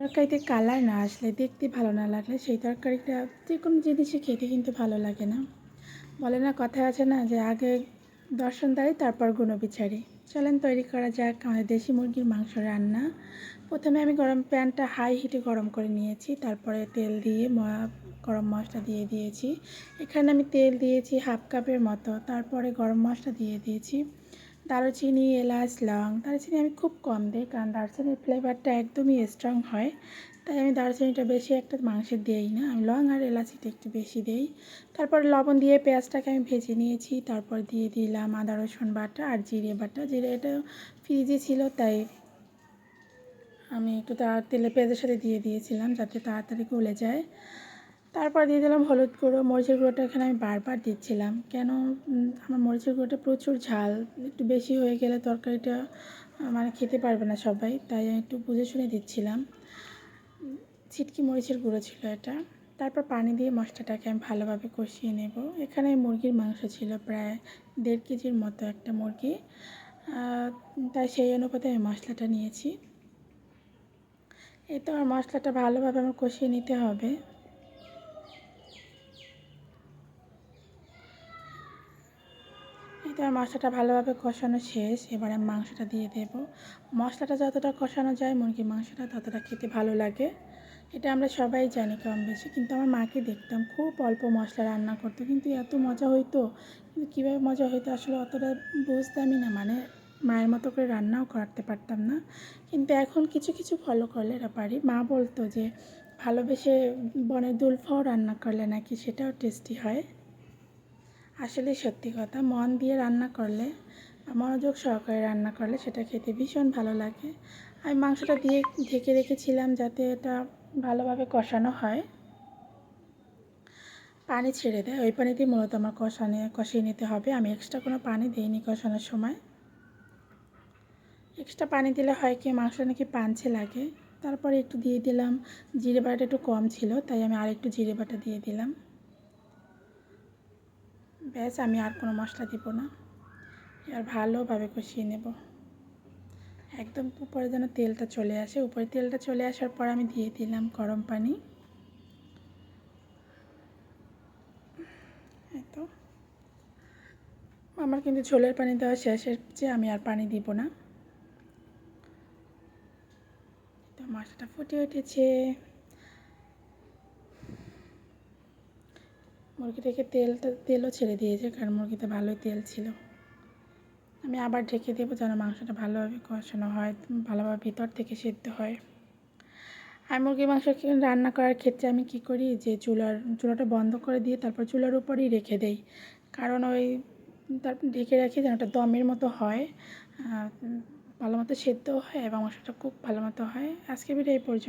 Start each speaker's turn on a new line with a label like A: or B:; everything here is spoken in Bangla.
A: তরকারিতে কালার না আসলে দেখতে ভালো না লাগলে সেই তরকারিটা যে কোনো জিনিসই খেতে কিন্তু ভালো লাগে না। বলে না কথা আছে না যে আগে দর্শনদারি তারপর গুণবিচারি চলেন তৈরি করা যাক আমাদের দেশি মুরগির মাংস রান্না। প্রথমে আমি গরম প্যানটা হাই হিটে গরম করে নিয়েছি, তারপরে তেল দিয়ে গরম মশলা দিয়ে দিয়েছি। এখানে আমি তেল দিয়েছি হাফ কাপের মতো, তারপরে গরম মশলা দিয়ে দিয়েছি। দারুচিনি, এলাচ, লং। দারুচিনি আমি খুব কম দিই কারণ দারুচিনির ফ্লেভারটা একদমই স্ট্রং হয়। তাই আমি দারুচিনিটা বেশি একটা মাংসে দিই না। আমি লং আর এলাচিটা একটু বেশি দিই। তারপর লবণ দিয়ে পেঁয়াজটাকে আমি ভেজে নিয়েছি। তারপর দিয়ে দিলাম আদা, রসুন বাটা আর জিরে বাটা। জিরে এটা ফ্রিজে ছিল, তাই আমি একটু তার তেলে পেঁয়াজের সাথে দিয়ে দিয়েছিলাম যাতে তাড়াতাড়ি গলে যায়। তারপর দিয়ে দিলাম হলুদ গুঁড়ো, মরিচের গুঁড়োটা এখানে আমি বারবার দিচ্ছিলাম। কেন? আমার মরিচের গুঁড়োটা প্রচুর ঝাল। একটু বেশি হয়ে গেলে তরকারিটা মানে খেতে পারবে না সবাই, তাই আমি একটু বুঝে শুনে দিচ্ছিলাম। ছিটকি মরিচের গুঁড়ো ছিল এটা। তারপর পানি দিয়ে মশলাটাকে আমি ভালোভাবে কষিয়ে নেব। এখানে মুরগির মাংস ছিল প্রায় দেড় কেজির মতো একটা মুরগি। তাই সেই অনুপাতে আমি মশলাটা নিয়েছি। এই তো আমার মশলাটা ভালোভাবে আমার কষিয়ে নিতে হবে। তো মশলাটা ভালোভাবে কষানো শেষ। এবার আমি মাংসটা দিয়ে দেব। মশলাটা যতটা কষানো যায়, মুরগির মাংসটা ততটা খেতে ভালো লাগে। এটা আমরা সবাই জানি কম বেশি কিন্তু আমার মাকে দেখতাম খুব অল্প মশলা রান্না করতো। কিন্তু এত মজা হইতো, কিন্তু কীভাবে মজা হইতো আসলে অতটা বুঝতামই না। মানে মায়ের মতো করে রান্নাও করতে পারতাম না। কিন্তু এখন কিছু কিছু ফলো করলে এটা পারি। মা বলতো যে, ভালোবেসে বনের দুলফাও রান্না করলে নাকি সেটাও টেস্টি হয়। আসলে সত্যি কথা, মন দিয়ে রান্না করলে মনোযোগ সহকারে রান্না করলে সেটা খেতে ভীষণ ভালো লাগে। আমি মাংসটা দিয়ে ঢেকে রেখেছিলাম যাতে এটা ভালোভাবে কষানো হয়। পানি ছেড়ে দেয়, ওই পানিতেই মূলত আমার কষানে, কষিয়ে নিতে হবে। আমি এক্সট্রা কোনো পানি দিইনি কষানোর সময়। এক্সট্রা পানি দিলে হয় কি, মাংসটা নাকি পাঞ্চে লাগে। তারপরে একটু দিয়ে দিলাম, জিরে বাটা একটু কম ছিল, তাই আমি আর একটু জিরে বাটা দিয়ে দিলাম। ব্যাস, আমি আর কোনো মশলা দিব না। এবার ভালোভাবে কষিয়ে নেব। একদম উপরে যেন তেলটা চলে আসে। উপরে তেলটা চলে আসার পর আমি দিয়ে দিলাম গরম পানি। তো। আমার কিন্তু ঝোলের পানি দেওয়া শেষের চেয়ে আমি আর পানি দিব না। তো মশলাটা ফুটে উঠেছে। মুরগি থেকে তেলটা তেলও ছেড়ে দিয়েছে কারণ মুরগিতে ভালোই তেল ছিল। আমি আবার ঢেকে দেবো যেন মাংসটা ভালোভাবে কষানো হয়, ভালোভাবে ভিতর থেকে সেদ্ধ হয়। আর মুরগির মাংস রান্না করার ক্ষেত্রে আমি কি করি যে চুলার, চুলাটা বন্ধ করে দিয়ে তারপর চুলার উপরেই রেখে দেই। কারণ ওই তারপর ঢেকে রাখি যেন একটা দমের মতো হয় ভালো মতো সেদ্ধও হয় এবং মাংসটা খুব ভালো মতো হয়। আজকে ভিডিও এই পর্যন্ত।